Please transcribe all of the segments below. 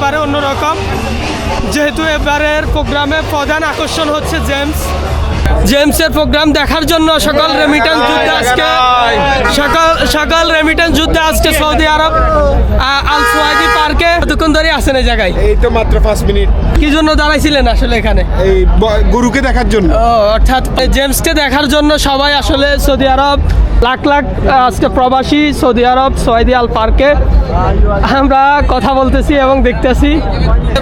একেবারে অন্যরকম। যেহেতু এবারের প্রোগ্রামে প্রধান আকর্ষণ হচ্ছে জেমস। জেমসের প্রোগ্রাম দেখার জন্য সকল রেমিটেন্স যুদ্ধে আজকে সকল সকল রেমিটেন্স যুদ্ধে আজকে সৌদি আরব আল সোয়াদি পার্কে কতক্ষণ ধরে আছেন এই জায়গায়। এই তো মাত্র পাঁচ মিনিট। কি জন্য দাঁড়াইছিলেন আসলে এখানে? এই গুরুকে দেখার জন্য। অর্থাৎ জেমসকে দেখার জন্য সবাই আসলে সৌদি আরব লাখ লাখ আজকে প্রবাসী সৌদি আরব সৌদি আল পার্কে। আমরা কথা বলতেছি এবং দেখতেছি।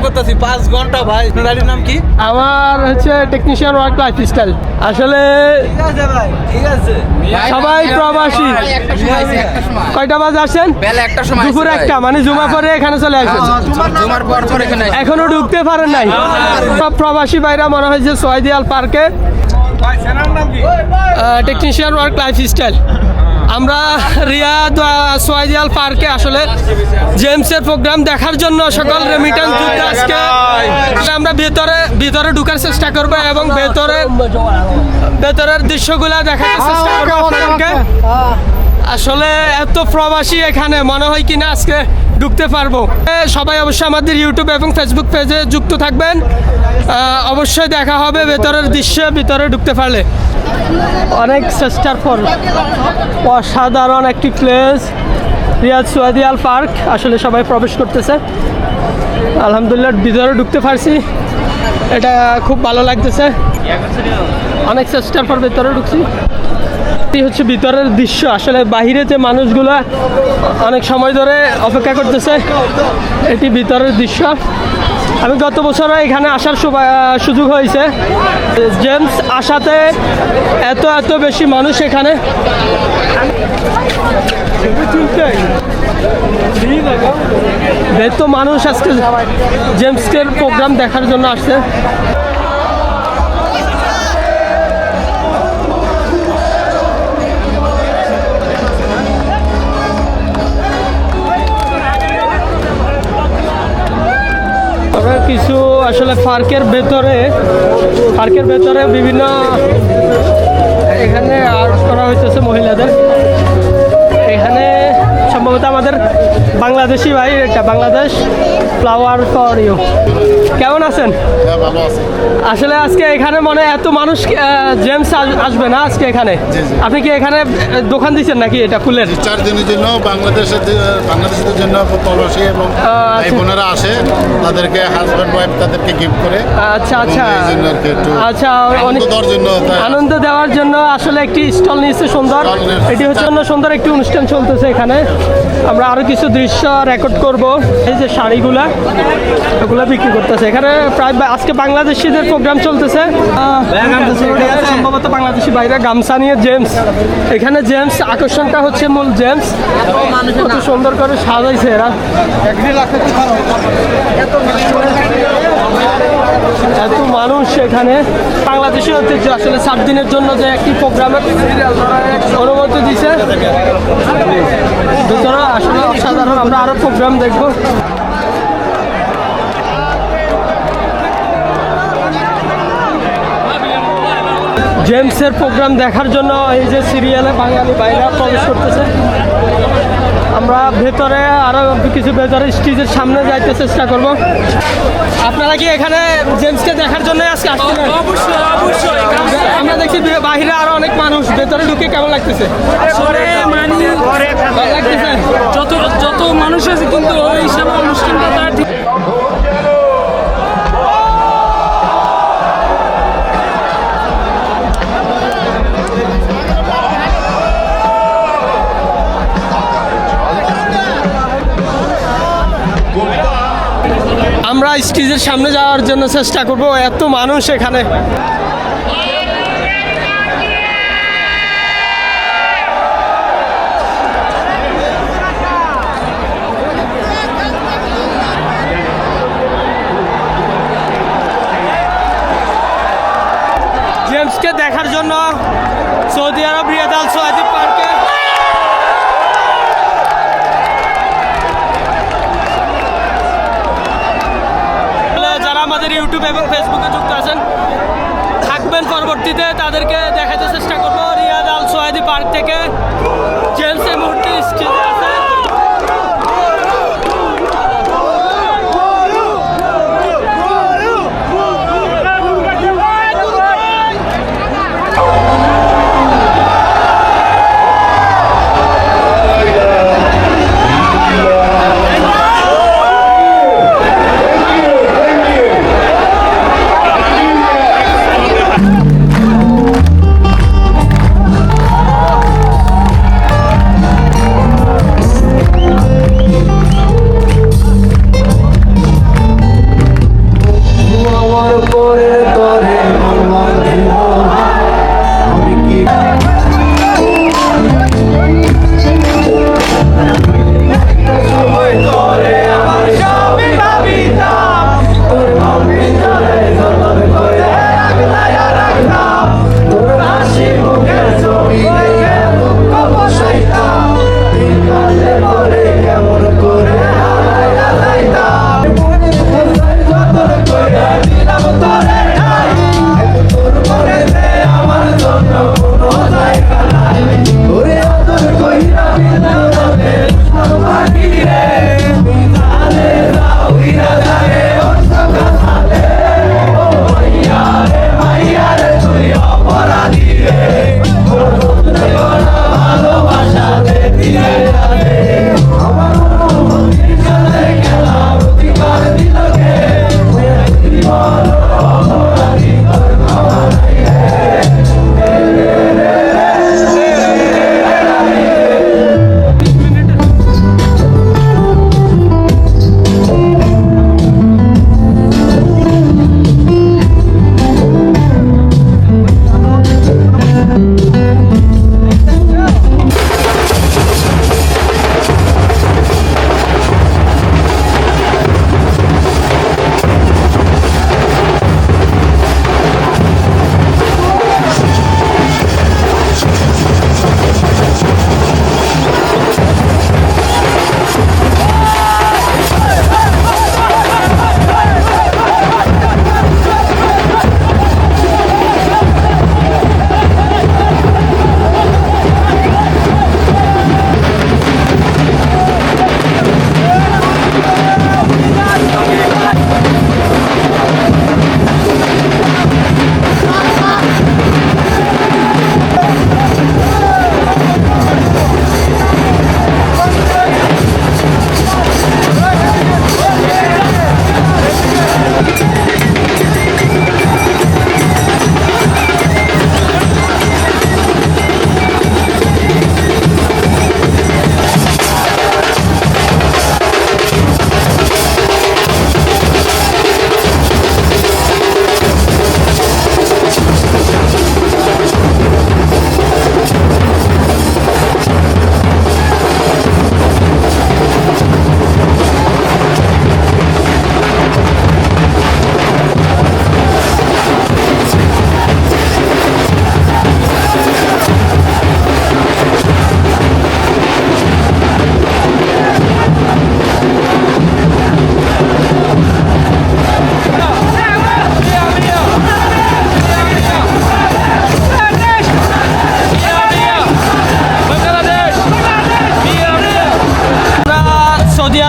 করতেছি পাঁচ ঘণ্টা ভাই। গাড়ির নাম কি? আমার হচ্ছে টেকনিশিয়ান ওয়ার্ক লাইফ স্টাইল আসলে সবাই প্রবাসী। কয়টা বাজে আসছেন বেলা একটা সময় দুপুর একটা মানে জুমা পরে এখানে চলে পর পর এখানে এখনও ঢুকতে পারেন নাই। সব প্রবাসী ভাইরা মনে হয় যে সোয়াইদিয়াল পার্কে টেকনিশিয়ান ওয়ার্ক লাইফ স্টাইল আমরা রিয়া সোয়াইজিয়াল পার্কে আসলে জেমসের প্রোগ্রাম দেখার জন্য সকল রেমিটেন্স যুদ্ধে আজকে। আমরা ভেতরে, ভিতরে ঢুকার চেষ্টা করব এবং ভেতরে, ভেতরের দৃশ্যগুলা দেখার চেষ্টা করব আসলে এত প্রবাসী এখানে, মনে হয় কিনা আজকে ঢুকতে পারব। সবাই অবশ্যই আমাদের ইউটিউব এবং ফেসবুক পেজে যুক্ত থাকবেন। অবশ্যই দেখা হবে ভেতরের দৃশ্যে, ভিতরে ঢুকতে পারলে। অনেক চেষ্টার পর, অসাধারণ একটি প্লেস রিয়াজ সুয়াদিয়াল পার্ক। আসলে সবাই প্রবেশ করতেছে। আলহামদুলিল্লাহ, ভিতরে ঢুকতে পারছি। এটা খুব ভালো লাগতেছে। অনেক চেষ্টার পর ভেতরে ঢুকছি। এটি হচ্ছে ভিতরের দৃশ্য। আসলে বাহিরে যে মানুষগুলো অনেক সময় ধরে অপেক্ষা করতেছে, এটি ভিতরের দৃশ্য। আমি গত বছর এখানে আসার সুযোগ হয়েছে। জেমস আসাতে এত এত বেশি মানুষ এখানে। এত মানুষ আজকে জেমসকের প্রোগ্রাম দেখার জন্য আসছে। আমরা কিছু আসলে পার্কের ভেতরে পার্কের ভেতরে বিভিন্ন এখানে আর্ট করা হইতেছে মহিলাদের। এখানে সম্ভবত আমাদের বাংলাদেশি ভাই এটা বাংলাদেশ ফ্লাওয়ার ফর ইউ কেমন আছেন? আসলে আজকে এখানে মনে হয় এত মানুষ জেমস আস- আসবে না আজকে এখানে? আপনি কি এখানে দোকান দিচ্ছেন নাকি এটা ফুলের চার দিনের জন্য বাংলাদেশের বাংলাদেশের জন্য প্রবাসী এবং ভাই আচ্ছা। বোনেরা আসে তাদেরকে হাজব্যান্ড ওয়াইফ তাদেরকে গিফট করে। আচ্ছা আচ্ছা। আচ্ছা অনেক আনন্দ দেওয়ার জন্য আসলে একটি স্টল নিয়েছে সুন্দর। এটি হচ্ছে অন্য সুন্দর একটি অনুষ্ঠান চলতেছে এখানে। আমরা আরও কিছু দৃশ্য রেকর্ড করব। এই যে শাড়িগুলা এগুলো বিক্রি করতেছে। এখানে প্রায় আজকে বাংলাদেশিদের প্রোগ্রাম চলতেছে। সম্ভবত বাংলাদেশি বাইরে গামছা নিয়ে জেমস এখানে জেমস আকর্ষণটা হচ্ছে মূল জেমস কত সুন্দর করে সাজাইছে এরা। এত মানুষ এখানে। বাংলাদেশি ঐতিহ্য আসলে সাত দিনের জন্য যে একটি প্রোগ্রামের অনুমতি দিছে। ভিতরে আসলে অসাধারণ, আমরা আরও প্রোগ্রাম দেখব। জেমসের প্রোগ্রাম দেখার জন্য এই যে সিরিয়ালে বাঙালি বাইরা প্রবেশ করতেছে। আমরা ভেতরে আরও কিছু ভেতরে স্টেজের সামনে যাইতে চেষ্টা করব। আপনারা কি এখানে জেমসকে দেখার জন্য আজকে আসছেন অবশ্যই অবশ্যই আমরা দেখি বাইরে বাহিরে আরও অনেক মানুষ। ভেতরে ঢুকে কেমন মানে লাগতেছে? যত যত মানুষ আছে কিন্তু স্টেজের সামনে যাওয়ার জন্য চেষ্টা করব, এত মানুষ এখানে। জেমসকে দেখার জন্য Saudi Arab, Riyadh Al Suwaidi YouTube এবং ফেসবুকে যুক্ত আছেন থাকবেন পরবর্তীতে তাদেরকে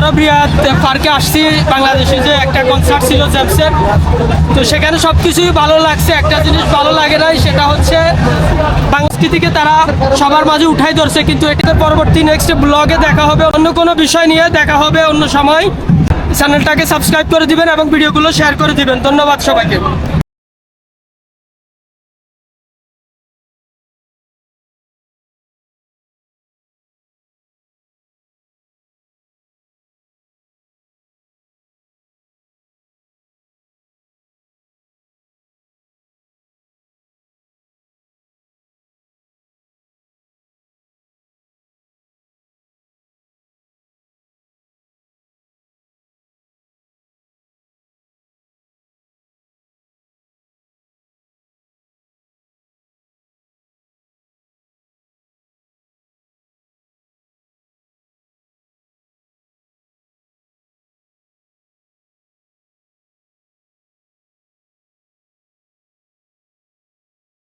আরব রিয়াদ পার্কে আসছি। বাংলাদেশে যে একটা কনসার্ট ছিল জেমসের তো সেখানে সব কিছুই ভালো লাগছে। একটা জিনিস ভালো লাগে নাই, সেটা হচ্ছে সংস্কৃতিকে তারা সবার মাঝে উঠাই ধরছে। কিন্তু এটার পরবর্তী নেক্সট ব্লগে দেখা হবে। অন্য কোনো বিষয় নিয়ে দেখা হবে অন্য সময়। চ্যানেলটাকে সাবস্ক্রাইব করে দিবেন এবং ভিডিওগুলো শেয়ার করে দিবেন। ধন্যবাদ সবাইকে।